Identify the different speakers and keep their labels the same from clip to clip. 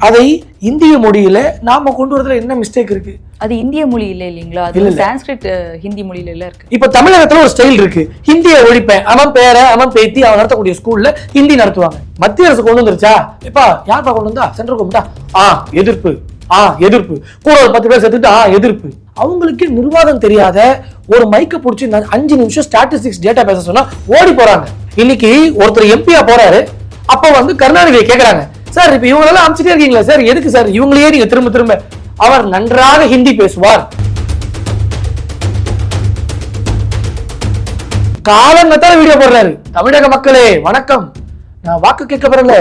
Speaker 1: அதை இந்திய மொழியில நாம கொண்டு வரதுல என்ன மிஸ்டேக் இருக்கு?
Speaker 2: அது இந்திய மொழி இல்ல இல்லைங்களா?
Speaker 1: இல்ல,
Speaker 2: அது. சான்ஸ்கிரிட் ஹிந்தி மொழியில எல்லாம் இருக்கு.
Speaker 1: இப்ப தமிழகத்துல ஒரு ஸ்டைல் இருக்கு. ஹிந்தியை ஒழிப்பேன் அவன் பேர அவன் பேத்தி அவன் நடத்தக்கூடிய ஸ்கூல்ல ஹிந்தி நடத்துவாங்க. மத்திய அரசு கொண்டு வந்துருச்சா? இப்பா யார்ப்பா கொண்டு வந்தா? சென்ட்ரல் கவர்மெண்டா ஆ? எதிர்ப்பு. ஆ எதிர்ப்பு. கூட ஒரு பத்து பேர் சேர்த்துட்டு ஆ எதிர்ப்பு. அவங்களுக்கு நிர்வாகம் தெரியாத ஒரு மைக்க பிடிச்சி அஞ்சு நிமிஷம் ஸ்டாட்டிஸ்டிக்ஸ் டேட்டா பேச சொன்னா ஓடி போறாங்க. இன்னைக்கு ஒருத்தர் எம்பியா போறாரு. அப்ப வந்து கருணாநிதியை கேக்குறாங்க. சார் இப்ப இவங்களெல்லாம் அமைச்சிட்டே இருக்கீங்களா சார்? எதுக்கு சார்? இவங்களையே நீங்க திரும்ப திரும்ப அவர் நன்றாக ஹிந்தி பேசுவார். காலங்கத்தால வீடியோ போடுறாரு. தமிழக மக்களே வணக்கம். நான் வாக்கு கேட்க வரல.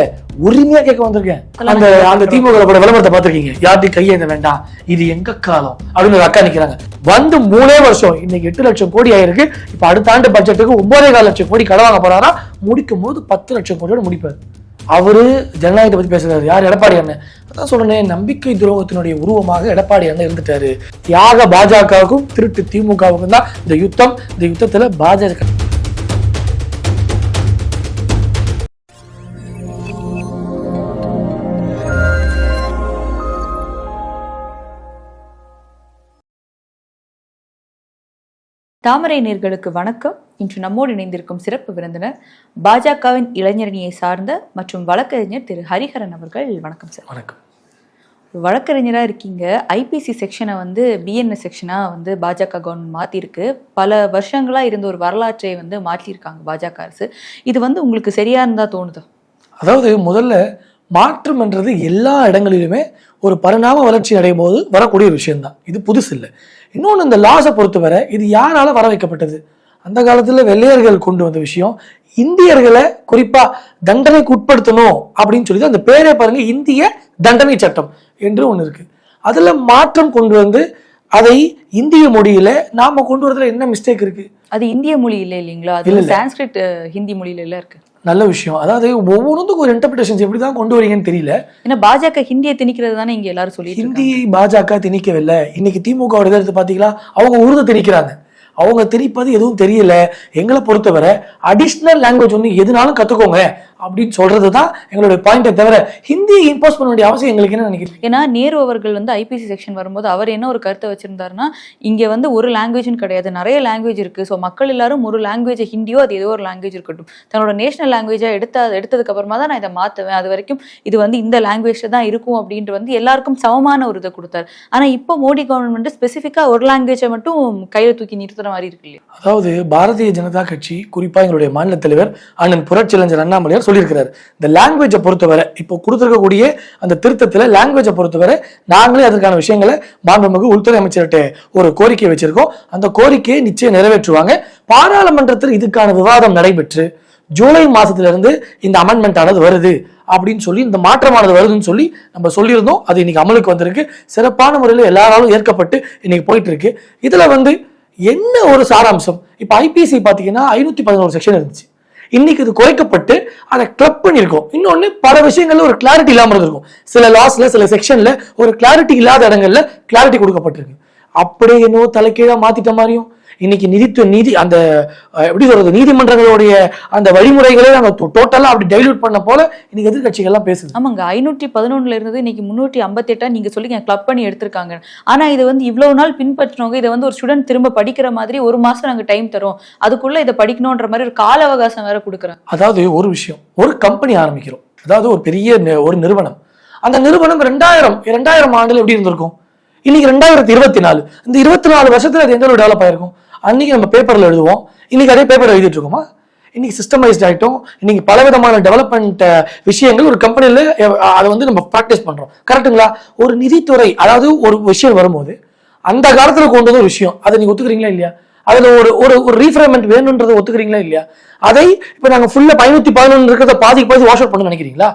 Speaker 1: உரிமையா கேட்க வந்திருக்கேன். அந்த அந்த திமுக விளம்பரத்தை பார்த்திருக்கீங்க. யார்ட்டையும் கையேந்த வேண்டாம். இது எங்க காலம்? அப்படின்னு ஒரு அக்கா நிக்கிறாங்க. வந்து மூணே வருஷம். இன்னைக்கு எட்டு லட்சம் கோடி ஆயிருக்கு. இப்ப அடுத்த ஆண்டு பட்ஜெட்டுக்கு ஒன்பதே கால் லட்சம் கோடி கடன் வாங்க போறாரா? முடிக்கும் போது பத்து லட்சம் கோடியோட முடிப்பாரு. அவரு ஜனநாயகத்தை பத்தி பேசுறாரு. யார்? எடப்பாடி அண்ணன். அதான் சொல்றேன் நம்பிக்கை துரோகத்தினுடைய உருவமாக எடப்பாடி அண்ணன் இருந்துட்டாரு. தியாக பாஜகவுக்கும் திருட்டு திமுகவுக்கும் தான் இந்த யுத்தம். இந்த யுத்தத்துல பாஜக
Speaker 2: தாமரை நேர்களுக்கு வணக்கம். இன்று நம்மோடு இணைந்திருக்கும் சிறப்பு விருந்தினர் பாஜகவின் இளைஞரணியை சார்ந்த மற்றும் வழக்கறிஞர் திரு ஹரிஹரன் அவர்கள். வணக்கம் சார்.
Speaker 1: வணக்கம்.
Speaker 2: வழக்கறிஞராக இருக்கீங்க. ஐபிசி செக்ஷனை வந்து பிஎன்எஸ் செக்ஷனாக வந்து பாஜக கவர்மெண்ட் மாற்றிருக்கு பல வருஷங்களாக இருந்த ஒரு வரலாற்றை வந்து மாற்றியிருக்காங்க பாஜக அரசு. இது வந்து உங்களுக்கு சரியா இருந்தா தோணுதா?
Speaker 1: அதாவது முதல்ல மாற்றம் என்றது எல்லா இடங்களிலுமே ஒரு பரிணாம வளர்ச்சி அடையும் போது வரக்கூடிய ஒரு விஷயம்தான். இது புதுசு இல்லை இன்னொன்று இந்த லாஸை பொறுத்தவரை இது யாரால வர வைக்கப்பட்டது அந்த காலத்தில் வெள்ளையர்கள் கொண்டு வந்த விஷயம் இந்தியர்களை குறிப்பா தண்டனைக்கு உட்படுத்தணும் அப்படின்னு சொல்லி தான் அந்த பேரே பாருங்க இந்திய தண்டனை சட்டம் என்று ஒன்று இருக்கு. அதுல மாற்றம் கொண்டு வந்து அதை இந்திய மொழியில நாம கொண்டு வரதுல என்ன மிஸ்டேக் இருக்கு?
Speaker 2: அது இந்திய மொழி இல்லை இல்லைங்களா?
Speaker 1: இல்ல,
Speaker 2: அது. சான்ஸ்கிரிட் ஹிந்தி மொழியில எல்லாம் இருக்கு.
Speaker 1: நல்ல விஷயம். அதாவது ஒவ்வொன்றுக்கும் ஒரு இன்டர்பிரேஷன்ஸ் எப்படி தான் கொண்டு வரீங்கன்னு தெரியல.
Speaker 2: ஏன்னா பாஜக ஹிந்தியை திணிக்கிறது தானே இங்க எல்லாரும் இருக்காங்க.
Speaker 1: ஹிந்தியை பாஜக திணிக்கவில்லை. இன்னைக்கு திமுக எடுத்து பாத்தீங்களா? அவங்க உருது திணிக்கிறாங்க. அவங்க திணிப்பது எதுவும் தெரியல. எங்களை பொறுத்தவரை அடிஷ்னல் லாங்குவேஜ் வந்து எதுனாலும் கத்துக்கோங்க. அப்படின்னு சொல்றது தான் எங்களுடைய பாயிண்டை தவிர ஹிந்தியை இம்போஸ் பண்ண வேண்டிய அவசியம் எங்களுக்கு என்ன நினைக்கிறீங்க?
Speaker 2: ஏன்னா நேரு அவர்கள் வந்து ஐபிசி செக்ஷன் வரும்போது அவர் என்ன ஒரு கருத்தை வச்சிருந்தாருன்னா இங்க வந்து ஒரு லாங்குவேஜ்னு கிடையாது நிறைய லாங்குவேஜ் இருக்கு. ஸோ மக்கள் எல்லாரும் ஒரு லாங்குவேஜ் ஹிந்தியோ அது ஏதோ ஒரு லாங்குவேஜ் இருக்கட்டும். தன்னோட நேஷனல் லாங்குவேஜா எடுத்த எடுத்ததுக்கு அப்புறமா தான் நான் இதை மாத்துவேன். அது வரைக்கும் இது வந்து இந்த லாங்குவேஜ்ல தான் இருக்கும் அப்படின்ட்டு வந்து எல்லாருக்கும் சமமான ஒரு இதை கொடுத்தாரு. ஆனா இப்போ மோடி கவர்மெண்ட் ஸ்பெசிஃபிக்கா ஒரு லாங்குவேஜை மட்டும் கையில தூக்கி நிறுத்துற மாதிரி இருக்கு இல்லையா?
Speaker 1: அதாவது பாரதிய ஜனதா கட்சி குறிப்பா எங்களுடைய மாநில தலைவர் அண்ணன் புரட்சியலைஞர் அண்ணாமலையார் சொல்லியிருக்கிறார். இந்த லாங்குவேஜை பொறுத்தவரை இப்போ கொடுத்துருக்கக்கூடிய அந்த திருத்தத்தில் லாங்குவேஜை பொறுத்தவரை நாங்களே அதற்கான விஷயங்களை மாண்புமிகு உள்துறை அமைச்சர்கிட்ட ஒரு கோரிக்கை வச்சிருக்கோம். அந்த கோரிக்கையை நிச்சயம் நிறைவேற்றுவாங்க. பாராளுமன்றத்தில் இதுக்கான விவாதம் நடைபெற்று ஜூலை மாதத்திலிருந்து இந்த அமெண்ட்மெண்ட் ஆனது வருது அப்படின்னு சொல்லி இந்த மாற்றமானது வருதுன்னு சொல்லி நம்ம சொல்லியிருந்தோம். அது இன்னைக்கு அமலுக்கு வந்திருக்கு. சிறப்பான முறையில் எல்லாராலும் ஏற்கப்பட்டு இன்னைக்கு போயிட்டு இருக்கு இதில் வந்து என்ன ஒரு சாராம்சம்? இப்போ ஐபிசி பார்த்தீங்கன்னா ஐநூற்றி பதினோரு செக்ஷன் இருந்துச்சு. இன்னைக்கு இது குறைக்கப்பட்டு அதை கிளப் பண்ணியிருக்கோம். இன்னொன்று பல விஷயங்கள்ல ஒரு கிளாரிட்டி இல்லாமல் இருந்திருக்கும். சில லாஸ்ல சில செக்ஷன்ல ஒரு கிளாரிட்டி இல்லாத இடங்கள்ல கிளாரிட்டி கொடுக்கப்பட்டிருக்கு. அப்படியே என்னவோ தலைக்கீழா மாத்திட்ட மாதிரியும் இன்னைக்கு நிதித்துவ நீதி அந்த எப்படி சொல்றது நீதிமன்றங்களுடைய அந்த வழிமுறைகளே நாங்கள் டோட்டலா அப்படி டைல்யூட் பண்ண போல இன்னைக்கு எதிர்கட்சிகள்லாம் பேசுது.
Speaker 2: ஆமாங்க ஐநூற்றி பதினொன்னுல இருந்து இன்னைக்கு முன்னூற்றி ஐம்பத்தெட்டா நீங்க சொல்லி கிளப் பண்ணி எடுத்திருக்காங்க. ஆனா இது வந்து இவ்வளவு நாள் பின்பற்றினவங்க இதை வந்து ஒரு ஸ்டூடெண்ட் திரும்ப படிக்கிற மாதிரி ஒரு மாசம் நாங்க டைம் தரோம். அதுக்குள்ள இதை படிக்கணும்ன்ற மாதிரி ஒரு கால அவகாசம் வேற கொடுக்குறாங்க.
Speaker 1: அதாவது ஒரு விஷயம் ஒரு கம்பெனி ஆரம்பிக்கிறோம். அதாவது ஒரு பெரிய ஒரு நிறுவனம். அந்த நிறுவனம் ரெண்டாயிரம் ரெண்டாயிரம் ஆண்டுல எப்படி இருந்திருக்கும்? இன்னைக்கு ரெண்டாயிரத்தி இருபத்தி நாலு. இந்த இருபத்தி நாலு வருஷத்துல அது எந்த அளவு டெவலப் ஆயிருக்கும்? அன்னைக்கு நம்ம பேப்பரில் எழுதுவோம். இன்னைக்கு அதே பேப்பர் எழுதிட்டு இருக்கோமா இன்னைக்கு சிஸ்டமைஸ்ட் ஆகிட்டோம் இன்னைக்கு பலவிதமான டெவலப்மெண்ட் விஷயங்கள் ஒரு கம்பெனியில் அதை வந்து நம்ம ப்ராக்டிஸ் பண்ணுறோம் கரெக்ட்டுங்களா ஒரு நிதித்துறை அதாவது ஒரு விஷயம் வரும்போது அந்த காலத்தில் கொண்டு வந்த ஒரு விஷயம் அதை நீங்கள் ஒத்துக்கிறீங்களா இல்லையா? அதில் ஒரு ஒரு ஒரு ரீஃப்ரேமெண்ட் வேணுன்றதை ஒத்துக்கிறீங்களா இல்லையா? அதை இப்போ நாங்கள் ஃபுல்லாக ஐநூற்றி பதினொன்று இருக்கிறத பாதிக்கு பாதி வாஷ் அவுட் பண்ண நினைக்கிறீங்களா?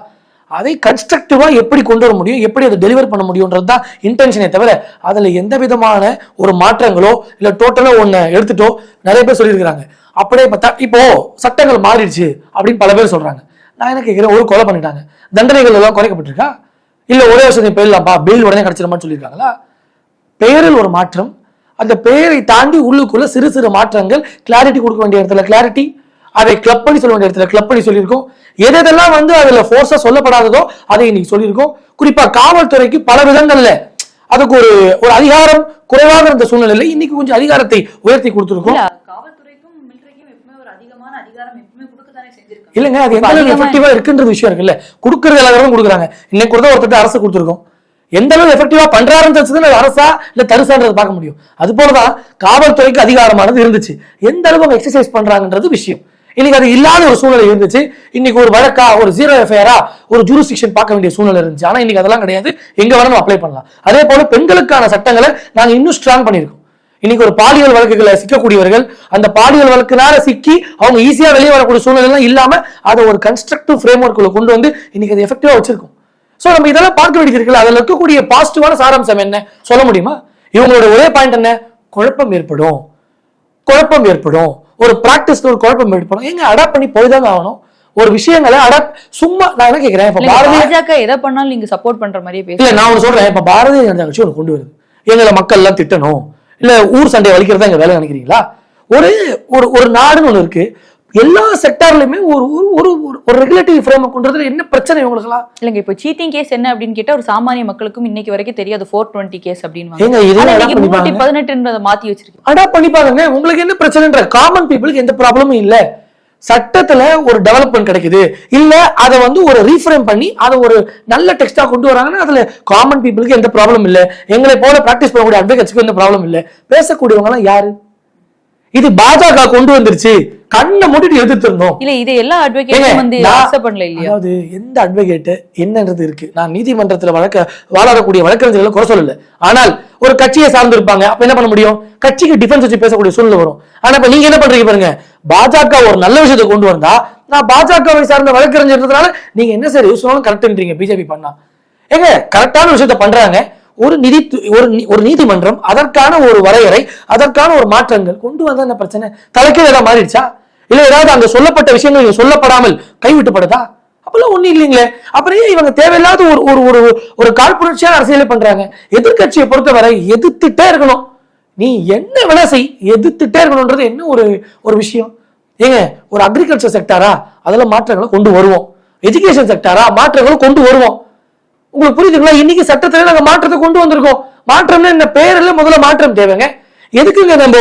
Speaker 1: அதை கன்ஸ்ட்ரக்டிவாக எப்படி கொண்டு வர முடியும் எப்படி அதை டெலிவர் பண்ண முடியும்ன்றது தான் இன்டென்ஷனே தவிர அதில் எந்த விதமான ஒரு மாற்றங்களோ இல்லை டோட்டலாக ஒன்று எடுத்துட்டோ நிறைய பேர் சொல்லியிருக்கிறாங்க. அப்படியே பார்த்தா இப்போ சட்டங்கள் மாறிடுச்சு அப்படின்னு பல பேர் சொல்கிறாங்க நான் என்ன கேட்குறேன் ஒரு கொலை பண்ணிட்டாங்க. தண்டனைகள் எல்லாம் குறைக்கப்பட்டிருக்கா? இல்லை ஒரே வருஷம் நீ போயிடலாம்ப்பா பில் உடனே கிடைச்சிருமான்னு சொல்லியிருக்காங்களா? பெயரில் ஒரு மாற்றம். அந்த பெயரை தாண்டி உள்ளுக்குள்ள சிறு சிறு மாற்றங்கள் கிளாரிட்டி கொடுக்க வேண்டிய இடத்துல கிளாரிட்டி அதை கிளப் பண்ணி சொல்ல வேண்டிய இடத்துல கிளப் பண்ணி சொல்லியிருக்கோம். எது எதெல்லாம் வந்து அதுல ஃபோர்ஸா சொல்லப்படாததோ அதை இன்னைக்கு சொல்லியிருக்கோம். குறிப்பா காவல்துறைக்கு பல விதங்கள்ல அதுக்கு ஒரு ஒரு அதிகாரம் குறைவாக இருந்த சூழ்நிலையில இன்னைக்கு கொஞ்சம் அதிகாரத்தை உயர்த்தி கொடுத்துருக்கோம். இல்லைங்க அது எந்த அளவுக்கு எஃபெக்டிவா இருக்குன்ற விஷயம் இருக்குல்ல. கொடுக்கறது எல்லாரும் கொடுக்குறாங்க. இன்னைக்கு கூட ஒருத்தர் அரசு கொடுத்துருக்கோம். எந்த அளவுக்கு எஃபெக்டிவா பண்றாருன்றது அது அரசா இல்ல தரிசான்றதை பார்க்க முடியும். அது போலதான் காவல்துறைக்கு அதிகாரமானது இருந்துச்சு. எந்த அளவுக்கு அவங்க எக்ஸசைஸ் பண்றாங்கன்றது விஷயம். இன்னைக்கு அது இல்லாத ஒரு சூழ்நிலை இருந்துச்சு. இன்னைக்கு ஒரு வழக்கா ஒரு ஜீரோ எஃப்ஐஆரா ஒரு ஜூரிஸ்டிக்ஷன் பார்க்க வேண்டிய சூழ்நிலை இருந்துச்சு. ஆனா இன்னைக்கு அதெல்லாம் கிடையாது. எங்க வேணாலும் அப்ளை பண்ணலாம். அதே போல பெண்களுக்கான சட்டங்களை நாங்க இன்னும் ஸ்ட்ராங் பண்ணியிருக்கோம். இன்னைக்கு ஒரு பாலியல் வழக்குகளை சிக்கக்கூடியவர்கள் அந்த பாலியல் வழக்குனால சிக்கி அவங்க ஈஸியா வெளியே வரக்கூடிய சூழ்நிலை இல்லாம அதை ஒரு கன்ஸ்ட்ரக்டிவ் ஃப்ரேம் ஒர்க்குள்ள கொண்டு வந்து இன்னைக்கு அது எஃபெக்டிவா வச்சிருக்கும். சோ நம்ம இதெல்லாம் பார்க்க வேண்டியது இருக்குல்ல அதுல இருக்கக்கூடிய பாசிட்டிவான சாராம்சம் என்ன? சொல்ல முடியுமா? இவங்களோட ஒரே பாயிண்ட் என்ன? குழப்பம் ஏற்படும். குழப்பம் ஏற்படும். ஒரு பிராக்டிஸ்ல ஒரு குழப்பம் ஏற்படும் எங்க அடாப்ட் பண்ணி போய் தாங்க ஆகணும். ஒரு விஷயங்களை அடாப்ட் சும்மா நான் என்ன கேட்கிறேன் இப்ப பாரதிய
Speaker 2: எதை பண்ணாலும் நீங்க சப்போர்ட் பண்ற மாதிரியே
Speaker 1: இல்ல நான் ஒண்ணு சொல்றேன். இப்ப பாரதிய ஜனதா கட்சி ஒன்று கொண்டு வருது. எங்களை மக்கள் எல்லாம் திட்டணும். இல்ல ஊர் சண்டை வலிக்கிறதா எங்க வேலை நினைக்கிறீங்களா? ஒரு ஒரு ஒரு நாடுன்னு ஒண்ணு இருக்கு. எல்லா செக்டார்லயுமே ஒரு ஒரு- ஒரு ரெகுலேட்டரி ஃப்ரேம் கொண்டதுல என்ன பிரச்சனை இவங்களுக்குலாம்
Speaker 2: இல்லைங்க இப்போ சீட்டிங் கேஸ் என்ன அப்படின்னு கேட்டா ஒரு சாமானிய மக்களுக்கும் இன்னைக்கு வரைக்கும் தெரியாது ஃபோர் டுவெண்ட்டி கேஸ் அப்படின்னு? பதினெட்டுன்றதை மாத்தி வச்சிருக்கீங்க
Speaker 1: அடாப்ட் பண்ணிப்பாங்க உங்களுக்கு என்ன பிரச்சனைன்ற காமன் பீப்புளுக்கு எந்த ப்ராப்ளமும் இல்ல. சட்டத்துல ஒரு டெவலப்மெண்ட் கிடைக்குது. இல்ல அதை வந்து ஒரு ரீஃப்ரேம் பண்ணி அதை ஒரு நல்ல டெக்ஸ்டா கொண்டு வராங்கன்னா அதுல காமன் பீப்புளுக்கு எந்த ப்ராப்ளம் இல்ல. எங்களை போல பிராக்டிஸ் பண்ணக்கூடிய அட்வொகேட்ஸ்க்கு எந்த ப்ராப்ளம் இல்ல. பேசக்கூடியவங்க எல்லாம் யாரு? இது பாஜக கொண்டு வந்துருச்சு. கண்ணை மூடிட்டு எதிர்த்திருந்தோம்.
Speaker 2: இல்ல இது எல்லா அட்வொகேட்டும் வந்து அக்செப்ட் பண்ணல இல்லையா?
Speaker 1: அதாவது எந்த அட்வொகேட் என்னன்றது இருக்கு. நான் நீதிமன்றத்துல வழக்க வாழக்கூடிய வழக்கறிஞர்களை குறை சொல்லல. ஆனால் ஒரு கட்சியை சார்ந்து இருப்பாங்க அப்ப என்ன பண்ண முடியும்? கட்சிக்கு டிஃபென்ஸ் வச்சு பேசக்கூடிய சூழ்நிலை வரும். ஆனா இப்ப நீங்க என்ன பண்றீங்க பாருங்க? பாஜக ஒரு நல்ல விஷயத்தை கொண்டு வந்தா நான் பாஜகவை சார்ந்த வழக்கறிஞர்ன்றதுனால நீங்க என்ன சார் யூஸ் சொன்னாலும் கரெக்ட்ன்றீங்க பிஜேபி பண்ணா. ஏங்க கரெக்டான விஷயத்த பண்றாங்க. ஒரு நிதி ஒரு ஒரு நீதிமன்றம் அதற்கான ஒரு வரையறை அதற்கான ஒரு மாற்றங்கள் கொண்டு வந்தா என்ன பிரச்சனை? தலைக்கே ஏதாவது மாறிடுச்சா? இல்ல ஏதாவது அங்க சொல்லப்பட்ட விஷயங்கள் இங்க சொல்லப்படாமல் கைவிட்டுப்படுதா? அப்பெல்லாம் ஒண்ணு இல்லைங்களே. அப்புறம் ஏன் இவங்க தேவையில்லாத ஒரு ஒரு ஒரு ஒரு காழ்ப்புணர்ச்சியான அரசியலை பண்றாங்க? எதிர்க்கட்சியை பொறுத்தவரை எதிர்த்துட்டே இருக்கணும். நீ என்ன வேணா செய் எதிர்த்துட்டே இருக்கணும்ன்றது என்ன ஒரு ஒரு விஷயம்? ஏங்க ஒரு அக்ரிகல்ச்சர் செக்டாரா அதெல்லாம் மாற்றங்களை கொண்டு வருவோம். எஜுகேஷன் செக்டாரா மாற்றங்களை கொண்டு வருவோம். உங்களுக்கு புரியுதுங்களா? இன்னைக்கு சட்டத்துல நாங்க மாற்றத்தை கொண்டு வந்திருக்கோம். மாற்றம்னா இந்த பேரில் முதல்ல மாற்றம் தேவைங்க. எதுக்குங்க நம்ம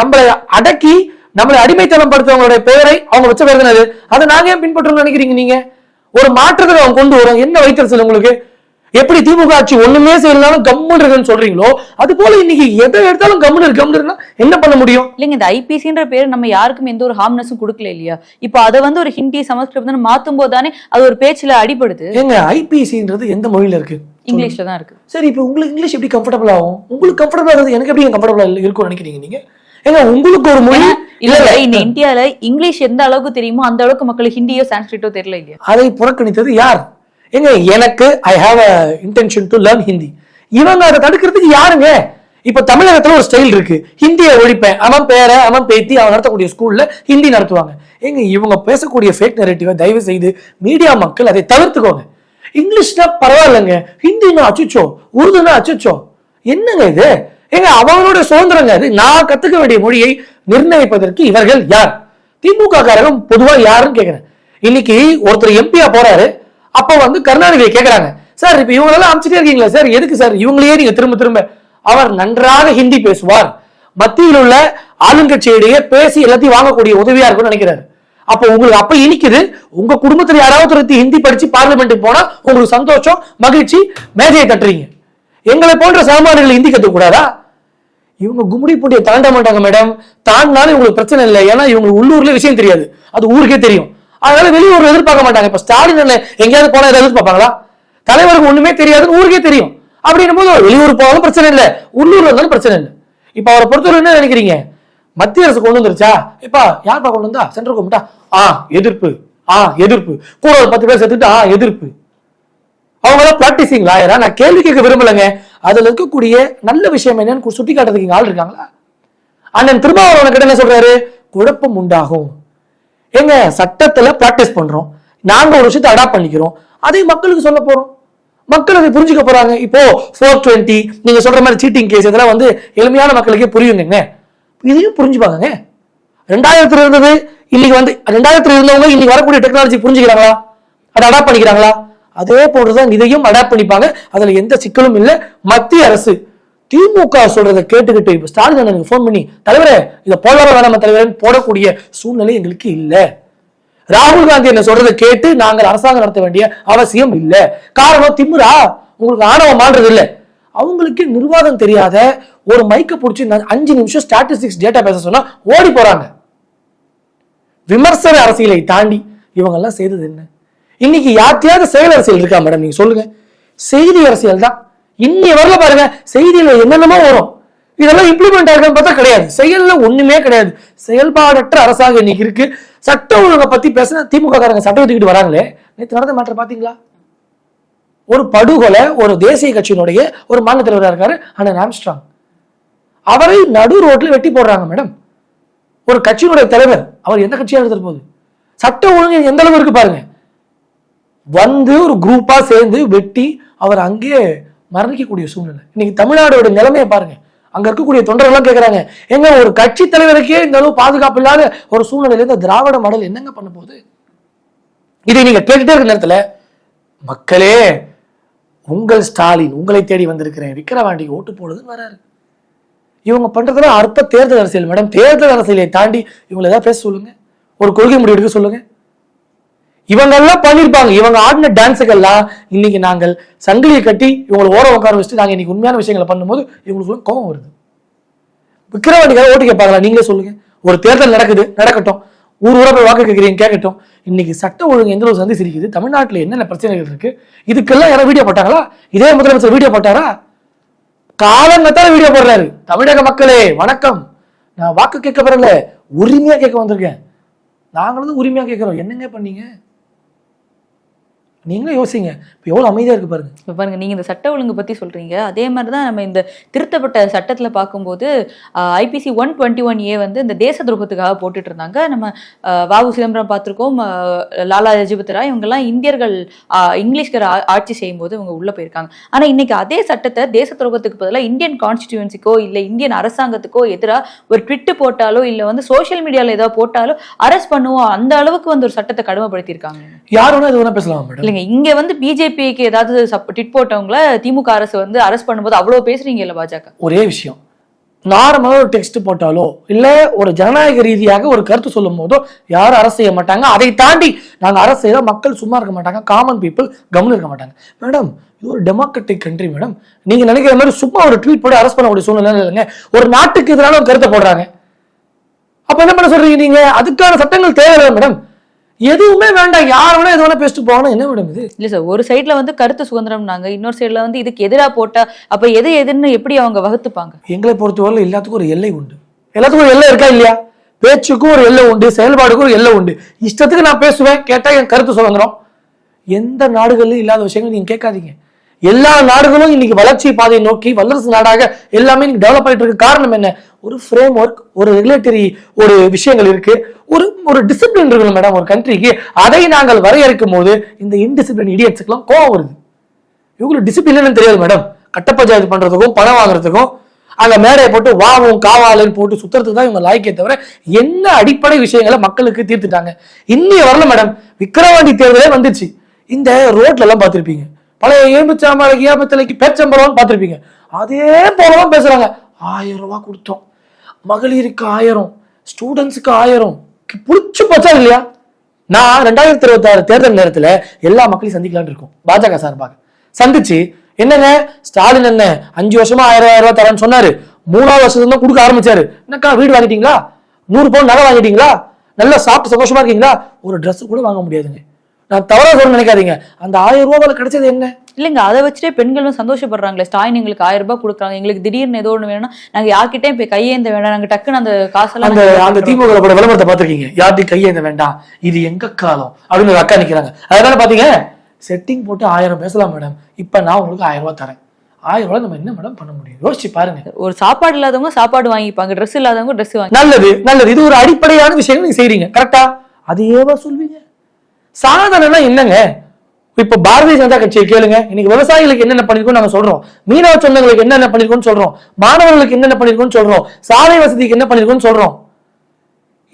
Speaker 1: நம்மளை அடக்கி நம்மளை அடிமைத்தனம் படுத்தவங்களுடைய பெயரை அவங்க வச்ச பேர் தானே அது அதை நாங்க ஏன் பின்பற்றணும்னு நினைக்கிறீங்க நீங்க? ஒரு மாற்றத்தை அவங்க கொண்டு வரோம். என்ன வைத்தறிச்சல் உங்களுக்கு? எப்படி திமுக ஆட்சி ஒண்ணுமே செய்யலனாலும் கம்முன்னு இருக்குன்னு சொல்றீங்களோ அது போல இன்னைக்கு எதை எடுத்தாலும் கம்முன்னு இருக்கு கம்முன்னு இருக்குன்னா என்ன பண்ண முடியும்?
Speaker 2: இல்லைங்க இந்த ஐபிசின்ற பேர் நம்ம யாருக்கும் எந்த ஒரு ஹார்ம்னஸும் கொடுக்கல இல்லையா? இப்போ அதை வந்து ஒரு ஹிந்தி சமஸ்கிருதம் மாத்தும் போது தானே அது ஒரு பேச்சுல அடிபடுது.
Speaker 1: ஏங்க ஐபிசின்றது எந்த மொழியில இருக்கு?
Speaker 2: இங்கிலீஷ்ல தான் இருக்கு.
Speaker 1: சரி இப்போ உங்களுக்கு இங்கிலீஷ் எப்படி கம்ஃபர்டபுள் ஆகும்? உங்களுக்கு கம்ஃபர்டபுள் ஆகுது எனக்கு எப்படி கம்ஃபர்டபுள் இருக்கும்னு நினைக்கிறீங்க நீங்க? ஏங்க உங்களுக்கு ஒரு மொழி
Speaker 2: இல்ல.
Speaker 1: இல்ல
Speaker 2: இந்த இந்தியால இங்கிலீஷ் எந்த அளவுக்கு தெரியுமோ அந்த அளவுக்கு மக்களுக்கு ஹிந்தியோ சான்ஸ்கிரிட்டோ தெரியல இல்லையா?
Speaker 1: அதை புறக்கணித்தது யார்? ஏங்க எனக்கு I have a intention to learn Hindi இவங்க அதை தடுக்கிறதுக்கு யாருங்க? இப்ப தமிழகத்துல ஒரு ஸ்டைல் இருக்கு. ஹிந்தியை ஒழிப்பேன். அவன் பேர அவன் பேத்தி அவன் நடத்தக்கூடிய ஸ்கூல்ல ஹிந்தி நடத்துவாங்க. ஏங்க இவங்க பேசக்கூடிய ஃபேக் நெரேட்டிவை தயவு செய்து மீடியா மக்கள் அதை தவிர்த்துக்கோங்க. இங்கிலீஷ்னா பரவாயில்லைங்க. ஹிந்தினா அச்சுச்சோ. உருதுனா அச்சுச்சோ. என்னங்க இது? ஏங்க அவங்களோட சுதந்திரங்க அது. நான் கத்துக்க வேண்டிய மொழியை நிர்ணயிப்பதற்கு இவர்கள் யார்? திமுக காரகம் பொதுவா யாருன்னு கேக்குறேன். இன்னைக்கு ஒருத்தர் எம்பியா போறாரு. அப்ப வந்து கருணாநிதியை கேக்குறாங்க. சார் இப்ப இவங்களெல்லாம் அமைச்சிட்டே இருக்கீங்களா சார்? எதுக்கு சார்? இவங்களையே நீங்க திரும்ப திரும்ப. அவர் நன்றாக ஹிந்தி பேசுவார். மத்தியில் உள்ள ஆளுங்கட்சியிடையே பேசி எல்லாத்தையும் வாங்கக்கூடிய உதவியா இருக்கும்னு நினைக்கிறாரு. அப்போ உங்களுக்கு அப்ப இனிக்குது உங்க குடும்பத்துல யாராவது ஒருத்தி ஹிந்தி படிச்சு பார்லிமெண்ட்டுக்கு போனா உங்களுக்கு சந்தோஷம் மகிழ்ச்சி மேஜையை தட்டுறீங்க. எங்களை போன்ற சாமானியர்கள் ஹிந்தி கத்துக்கூடாதா இவங்க கும்முடி பூட்டியை தாண்ட மாட்டாங்க மேடம். தாண்டினாலும் இவங்களுக்கு பிரச்சனை இல்லை. ஏன்னா இவங்களுக்கு உள்ளூர்ல விஷயம் தெரியாது. அது ஊருக்கே தெரியும். அதனால வெளியூர் எதிர்பார்க்க மாட்டாங்க. இப்ப ஸ்டாலின் எங்கேயாவது போனா எதாவது எதிர்பார்ப்பாங்களா? தலைவருக்கு ஒண்ணுமே தெரியாதுன்னு ஊருக்கே தெரியும். அப்படின்னும் போது வெளியூர் போனாலும் பிரச்சனை இல்லை உள்ளூர்ல இருந்தாலும் பிரச்சனை இல்லை. இப்ப அவரை பொறுத்தவரை என்ன நினைக்கிறீங்க? மத்திய அரசு கொண்டு வந்துருச்சா? இப்பா யார்ப்பா கொண்டு வந்தா? சென்ட்ரல் கவர்மெண்டா ஆ எதிர்ப்பு. ஆ எதிர்ப்பு. கூட ஒரு பத்து பேர் சேர்த்துட்டு ஆ எதிர்ப்பு. அவங்க எல்லாம் பிராக்டிசிங் லாயரா நான் கேள்வி கேட்க விரும்பலைங்க. அதுல இருக்கக்கூடிய நல்ல விஷயம் என்னன்னு சுட்டி காட்டுறதுக்கு இங்க ஆள் இருக்காங்களா? அண்ணன் திருமாவளவன் கிட்ட என்ன சொல்றாரு? குழப்பம் உண்டாகும். ஏங்க சட்டத்துல பிராக்டிஸ் பண்றோம். நாங்க ஒரு விஷயத்தை அடாப்ட் பண்ணிக்கிறோம். அதை மக்களுக்கு சொல்ல போறோம். மக்கள் அதை புரிஞ்சுக்க போறாங்க. இப்போ ஃபோர் டுவெண்ட்டி நீங்க சொல்ற மாதிரி சீட்டிங் கேஸ் இதெல்லாம் வந்து எளிமையான மக்களுக்கே புரியுங்க இதையும் புரிஞ்சுப்பாங்க ரெண்டாயிரத்துல இருந்தது இன்னைக்கு வந்து ரெண்டாயிரத்துல இருந்தவங்க இன்னைக்கு வரக்கூடிய டெக்னாலஜி புரிஞ்சுக்கிறாங்களா? அதை அடாப்ட் பண்ணிக்கிறாங்களா? அதே போன்றுதான் இதையும் அடாப்ட் பண்ணிப்பாங்க. அதுல எந்த சிக்கலும் இல்லை. மத்திய அரசு திமுக சொல்றதை கேட்டுக்கிட்டு இப்ப ஸ்டாலின் எனக்கு ஃபோன் பண்ணி தலைவரே இதை போடாம வேணாம தலைவரேன்னு போடக்கூடிய சூழ்நிலை எங்களுக்கு இல்லை. ராகுல் காந்தி என்ன சொல்றதை கேட்டு நாங்கள் அரசாங்கம் நடத்த வேண்டிய அவசியம் இல்லை. காரணம் திமுரா உங்களுக்கு ஆணவம் மாறுறது இல்லை. அவங்களுக்கு நிர்வாகம் தெரியாத ஒரு மைக்கை பிடிச்சி அஞ்சு நிமிஷம் ஸ்டாட்டிஸ்டிக்ஸ் டேட்டா பேச சொன்னா ஓடி போறாங்க. விமர்சன அரசியலை தாண்டி இவங்கெல்லாம் செய்தது என்ன? இன்னைக்கு யார்த்தையாவது செயல் அரசியல் இருக்கா மேடம் நீங்க சொல்லுங்க. செய்தி அரசியல் தான். இன்னி வரல பாருங்க செய்தியில என்னென்னமோ வரும். இதெல்லாம் இம்ப்ளிமெண்ட் ஆகுதுன்னு பார்த்தா கிடையாது. செயல்ல ஒண்ணுமே கிடையாது. செயல்பாடற்ற அரசாங்கம் இன்னைக்கு இருக்கு. சட்ட ஒழுங்கை பத்தி பேசினா திமுக காரங்க சட்டம் தூக்கிட்டு வராங்களே. நேற்று நடந்த மாற்றம் பாத்தீங்களா? ஒரு படுகொலை ஒரு தேசிய கட்சியினுடைய ஒரு மாநில தலைவராக இருக்காரு அண்ணன் ஆம்ஸ்ட்ராங். அவரை நடு ரோட்ல வெட்டி போடுறாங்க மேடம். ஒரு கட்சியினுடைய தலைவர். அவர் எந்த கட்சியாக இருந்துட்டு போகுது சட்ட ஒழுங்கு எந்த அளவு இருக்கு பாருங்க. வந்து ஒரு குரூப்பா சேர்ந்து வெட்டி அவர் அங்கேயே மரணிக்கக்கூடிய சூழ்நிலை. இன்னைக்கு தமிழ்நாடோட நிலைமையை பாருங்க. அங்க இருக்கக்கூடிய தொண்டர்கள்லாம் கேட்கறாங்க எங்க ஒரு கட்சி தலைவருக்கே இந்த அளவு பாதுகாப்பு இல்லாத ஒரு சூழ்நிலையில இந்த திராவிட மாடல் என்னங்க பண்ண போகுது? இதை நீங்க கேட்டுட்டே இருக்க நேரத்துல மக்களே உங்கள் ஸ்டாலின் உங்களை தேடி வந்திருக்கிறேன். விக்கிரவாண்டிக்கு ஓட்டு போடுதுன்னு வராரு. இவங்க பண்றதுல அற்ப தேர்தல் அரசியல் மேடம். தேர்தல் அரசியலை தாண்டி இவங்களை ஏதாவது பேச சொல்லுங்க. ஒரு கொள்கை முடிவு எடுக்க சொல்லுங்க. இவங்கெல்லாம் பண்ணியிருப்பாங்க இவங்க ஆடின டான்ஸுக்கெல்லாம் இன்னைக்கு நாங்கள் சங்கிலியை கட்டி இவங்களை ஓர உட்கார வச்சுட்டு நாங்கள் இன்னைக்கு உண்மையான விஷயங்களை பண்ணும்போது இவங்களுக்கு கோபம் வருது. விக்கிரவாண்டிக்காக ஓட்டு கேட்பாங்களா? நீங்களே சொல்லுங்க. ஒரு தேர்தல் நடக்குது. நடக்கட்டும். ஊர் ஊரா போய் வாக்கு கேட்குறீங்க கேட்கட்டும். இன்னைக்கு சட்ட ஒழுங்கு எந்த அளவு சந்தி சிரிக்குது தமிழ்நாட்டில் என்னென்ன பிரச்சனைகள் இருக்கு? இதுக்கெல்லாம் யாரும் வீடியோ போட்டாங்களா? இதே முதலமைச்சர் வீடியோ போட்டாரா? காலங்கத்தால வீடியோ போடுறாரு. தமிழக மக்களே வணக்கம். நான் வாக்கு கேட்க வரல. உரிமையா கேட்க வந்திருக்கேன். நாங்களும் உரிமையா கேட்கிறோம். என்னங்க பண்ணீங்க? நீங்களே யோசிங்க. இப்போ எவ்வளவு அமைதியா இருக்கு பாருங்க.
Speaker 2: இப்போ பாருங்க நீங்க இந்த சட்ட ஒழுங்கு பத்தி சொல்றீங்க. அதே மாதிரி தான் நம்ம இந்த திருத்தப்பட்ட சட்டத்துல பார்க்கும்போது IPC one twenty one A வந்து இந்த தேச துரோகத்துக்காக போட்டுட்டு இருந்தாங்க. நம்ம வாவு சிதம்பரம் பார்த்திருக்கோம். லாலா லஜபத் ராய் இவங்கெல்லாம் இந்தியர்கள் இங்கிலீஷ்கர் ஆட்சி செய்யும்போது இவங்க உள்ள போயிருக்காங்க. ஆனா இன்னைக்கு அதே சட்டத்தை தேச துரோகத்துக்கு பதிலாக இந்தியன் கான்ஸ்டிடியூன்சிக்கோ இல்ல இந்தியன் அரசாங்கத்துக்கோ எதிராக ஒரு ட்விட்டு போட்டாலோ இல்ல வந்து சோஷியல் மீடியால ஏதாவது போட்டாலோ அரெஸ்ட் பண்ணுவோம். அந்த அளவுக்கு வந்து ஒரு சட்டத்தை கடுமைப்படுத்தியிருக்காங்க.
Speaker 1: யார் வேணா இது வேணா பேசலாம் மேடம்
Speaker 2: இல்லைங்க இங்க வந்து பிஜேபிக்கு ஏதாவது டிட் போட்டவங்கள திமுக அரசு வந்து அரெஸ்ட் பண்ணும்போது அவ்வளவு பேசுறீங்க இல்லை பாஜக?
Speaker 1: ஒரே விஷயம் நார்மலாக ஒரு டெக்ஸ்ட் போட்டாலோ இல்லை ஒரு ஜனநாயக ரீதியாக ஒரு கருத்து சொல்லும் போதோ யாரும் அரசு செய்ய மாட்டாங்க. அதை தாண்டி நாங்கள் அரசு செய்தால் மக்கள் சும்மா இருக்க மாட்டாங்க காமன் பீப்புள் கவனம் இருக்க மாட்டாங்க. மேடம் இது ஒரு டெமோக்ராட்டிக் கண்ட்ரி மேடம் நீங்க நினைக்கிற மாதிரி சும்மா ஒரு ட்வீட் போட்டு அரெஸ்ட் பண்ணக்கூடிய சூழ்நிலை இல்லைங்க. ஒரு நாட்டுக்கு எதிரான ஒரு கருத்தை போடுறாங்க. அப்போ என்ன பண்ண சொல்றீங்க நீங்க? அதுக்கான சட்டங்கள் தேவையில்லை மேடம் எதுவுமே வேண்டாம். யார் வேணா எது வேணா பேசிட்டு போகணும் என்ன மேடம் இது?
Speaker 2: இல்ல சார் ஒரு சைடுல வந்து கருத்து சுதந்திரம்னாங்க. இன்னொரு சைடுல வந்து இதுக்கு எதிரா போட்டா அப்ப எது எதுன்னு எப்படி அவங்க வகுத்துப்பாங்க?
Speaker 1: எங்களை பொறுத்தவரை எல்லாத்துக்கும் ஒரு எல்லை உண்டு. எல்லாத்துக்கும் ஒரு எல்லை இருக்கா இல்லையா? பேச்சுக்கும் ஒரு எல்லை உண்டு செயல்பாடுக்கும் ஒரு எல்லை உண்டு. இஷ்டத்துக்கு நான் பேசுவேன் கேட்டா என் கருத்து சுதந்திரம். எந்த நாடுகளிலும் இல்லாத விஷயங்கள் நீங்க கேட்காதீங்க. எல்லா நாடுகளும் இன்னைக்கு வளர்ச்சி பாதையை நோக்கி வல்லரசு நாடாக எல்லாமே இன்னைக்கு டெவலப் ஆயிட்டு இருக்க. காரணம் என்ன? ஒரு ஃப்ரேம் ஒர்க் ஒரு ரெகுலேட்டரி ஒரு விஷயங்கள் இருக்கு. ஒரு ஒரு டிசிப்ளின் இருக்கணும் மேடம் ஒரு கண்ட்ரிக்கு அதை நாங்கள் வரையறுக்கும் போது இந்த இன்டிசிப்ளின் இடியட்ஸுக்கெல்லாம் கோவம் வருது. இவங்களுக்கு டிசிப்ளின் தெரியாது மேடம் கட்ட பஞ்சாயத்து பண்றதுக்கும் பணம் வாங்குறதுக்கும் அந்த மேடையை போட்டு வாவும் காவாலன்னு போட்டு சுத்துறதுக்கு தான் இவங்க லாய்க்கே தவிர என்ன அடிப்படை விஷயங்களை மக்களுக்கு தீர்த்துட்டாங்க. இன்னைய வரல மேடம் விக்கிரவாண்டி தேர்தலே வந்துச்சு இந்த ரோட்ல எல்லாம் பார்த்துருப்பீங்க. பழைய ஏம்புச்சாமலைக்கு ஏம்பத்தலைக்கு பேச்சம்பளம்னு பார்த்துருப்பீங்க. அதே போலதான் பேசுறாங்க. ஆயிரம் ரூபா கொடுத்தோம். மகளிருக்கு ஆயிரம் ஸ்டூடெண்ட்ஸுக்கு ஆயிரம். பிடிச்சி போச்சா இல்லையா? நான் ரெண்டாயிரத்தி இருபத்தாறு தேர்தல் நேரத்தில் எல்லா மக்களையும் சந்திக்கலாம்னு இருக்கோம். பாஜக சார்பாக. சந்திச்சு என்னங்க? ஸ்டாலின் என்ன அஞ்சு வருஷமா ஆயிரம் ஆயிரம் ரூபாய் தரேன்னு சொன்னாரு. மூணாவது வருஷத்துல தான் கொடுக்க ஆரம்பிச்சாரு. என்னக்கா வீடு வாங்கிட்டீங்களா? நூறு பவுன் நகை வாங்கிட்டீங்களா? நல்லா சாப்பிட்டு சந்தோஷமா இருக்கீங்களா? ஒரு ட்ரெஸ் கூட வாங்க முடியாதுங்க. நான் தவறா சொல்ல நினைக்காதீங்க. அந்த ஆயிரம் ரூபாய் கிடைச்சது என்ன?
Speaker 2: இல்லைங்க அதை வச்சுட்டே பெண்களும் சந்தோஷப்படுறாங்களே. ஸ்டாலின் எங்களுக்கு ஆயிரம் ரூபாய் கொடுக்குறாங்க. எங்களுக்கு திடீர்னு ஏதோ ஒண்ணு வேணும்னா நாங்க யார்கிட்டயும் போய் கையேந்த வேண்டாம் நாங்க டக்குன்னு அந்த காசெல்லாம்
Speaker 1: அந்த அந்த. திமுக விளம்பரத்தை பார்த்திருக்கீங்க. யார்ட்டையும் கையேந்த வேண்டாம். இது எங்க காலம்? அப்படின்னு அக்கா நிக்கிறாங்க. அதனால பாத்தீங்க செட்டிங் போட்டு ஆயிரம் பேசலாம் மேடம் இப்ப நான் உங்களுக்கு ஆயிரம் ரூபாய் தரேன். ஆயிரம் ரூபாய் நம்ம என்ன மேடம் பண்ண முடியும்? யோசிச்சு பாருங்க.
Speaker 2: ஒரு சாப்பாடு இல்லாதவங்க சாப்பாடு வாங்கிப்பாங்க. Dress இல்லாதவங்க Dress வாங்கி
Speaker 1: நல்லது நல்லது. இது ஒரு அடிப்படையான விஷயம் நீங்க செய்றீங்க. கரெக்டா அதையேவா சொல்வீங்க? சாதனைனா என்னங்க? இப்ப பாரதிய ஜனதா கட்சியை கேளுங்க. இன்னைக்கு விவசாயிகளுக்கு என்னென்ன பண்ணிருக்கோம் நாங்க சொல்றோம். மீனவ சொந்தங்களுக்கு என்னென்ன பண்ணிருக்கோம்னு சொல்றோம். மாணவர்களுக்கு என்னென்ன பண்ணிருக்கோம்னு சொல்றோம். சாலை வசதிக்கு என்ன பண்ணிருக்கோம்னு சொல்றோம்.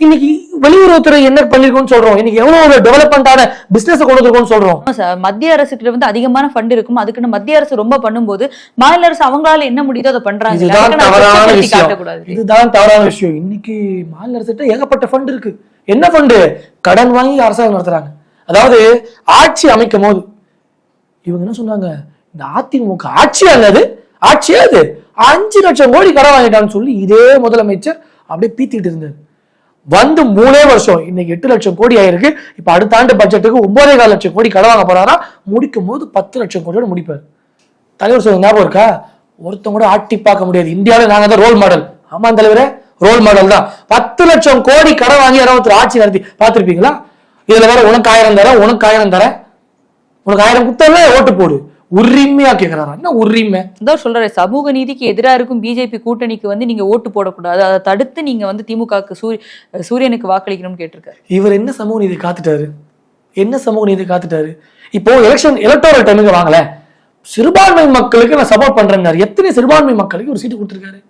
Speaker 1: இன்னைக்கு வெளியுறவுத்துறை என்ன பண்ணிருக்கோம்னு சொல்றோம். இன்னைக்கு எவ்வளவு ஒரு டெவலப்மெண்டான பிசினஸ் கொண்டு வந்திருக்கோம்னு சொல்றோம்.
Speaker 2: சார். மத்திய அரசுக்கு வந்து அதிகமான ஃபண்ட் இருக்கும். அதுக்குன்னு மத்திய அரசு ரொம்ப பண்ணும்போது மாநில அரசு அவங்களால என்ன முடியுதோ அதை பண்றாங்க.
Speaker 1: இதுதான் தவறான விஷயம். இதுதான் தவறான விஷயம். இன்னைக்கு மாநில அரசுகிட்ட ஏகப்பட்ட ஃபண்ட் இருக்கு. என்ன ஃபண்டு கடன் வாங்கி அரசாங்கம் நடத்துறாங்க. அதாவது ஆட்சி அமைக்கும் போது இவங்க என்ன சொன்னாங்க இந்த அதிமுக ஆட்சி அல்லது? ஆட்சியே அது அஞ்சு லட்சம் கோடி கடன் வாங்கிட்டான்னு சொல்லி இதே முதலமைச்சர் அப்படியே பீத்திட்டு இருந்தார். வந்து மூணே வருஷம் இன்னைக்கு எட்டு லட்சம் கோடி ஆயிருக்கு. இப்ப அடுத்த ஆண்டு பட்ஜெட்டுக்கு ஒன்பதே கால் லட்சம் கோடி கடன் வாங்க போறாரா? முடிக்கும் போது பத்து லட்சம் கோடியோட முடிப்பார். தலைவர் சொல்ல ஞாபகம் இருக்கா? ஒருத்தவங்க கூட ஆட்டி பார்க்க முடியாது. இந்தியாவில நாங்க தான் ரோல் மாடல் ஆமா தலைவரே ரோல் மாடல் தான். பத்து லட்சம் கோடி கடன் வாங்கி யாராவது ஆட்சி நடத்தி பார்த்துருப்பீங்களா? இதுல வேற உனக்கு ஆயிரம் தரேன் உனக்கு ஆயிரம் தரேன். உனக்கு ஆயிரம் குத்தல ஓட்டு போடு. உரிமையா கேக்குறாரா? என்ன உரிமை?
Speaker 2: அதான் சொல்றாரு சமூக நீதிக்கு எதிரா இருக்கும் பிஜேபி கூட்டணிக்கு வந்து நீங்க ஓட்டு போடக்கூடாது. அதை தடுத்து நீங்க வந்து திமுகவுக்கு சூரிய சூரியனுக்கு வாக்களிக்கணும்னு கேட்டிருக்காரு.
Speaker 1: இவர் என்ன சமூக நீதி காத்துட்டாரு? என்ன சமூக நீதி காத்துட்டாரு? இப்போ எலெக்ஷன் எலக்டோரல் டைமுக்கு வாங்கல சிறுபான்மை மக்களுக்கு நான் சப்போர்ட் பண்றேன்னாரு. எத்தனை சிறுபான்மை மக்களுக்கு ஒரு சீட்டு கொடுத்துருக்காரு?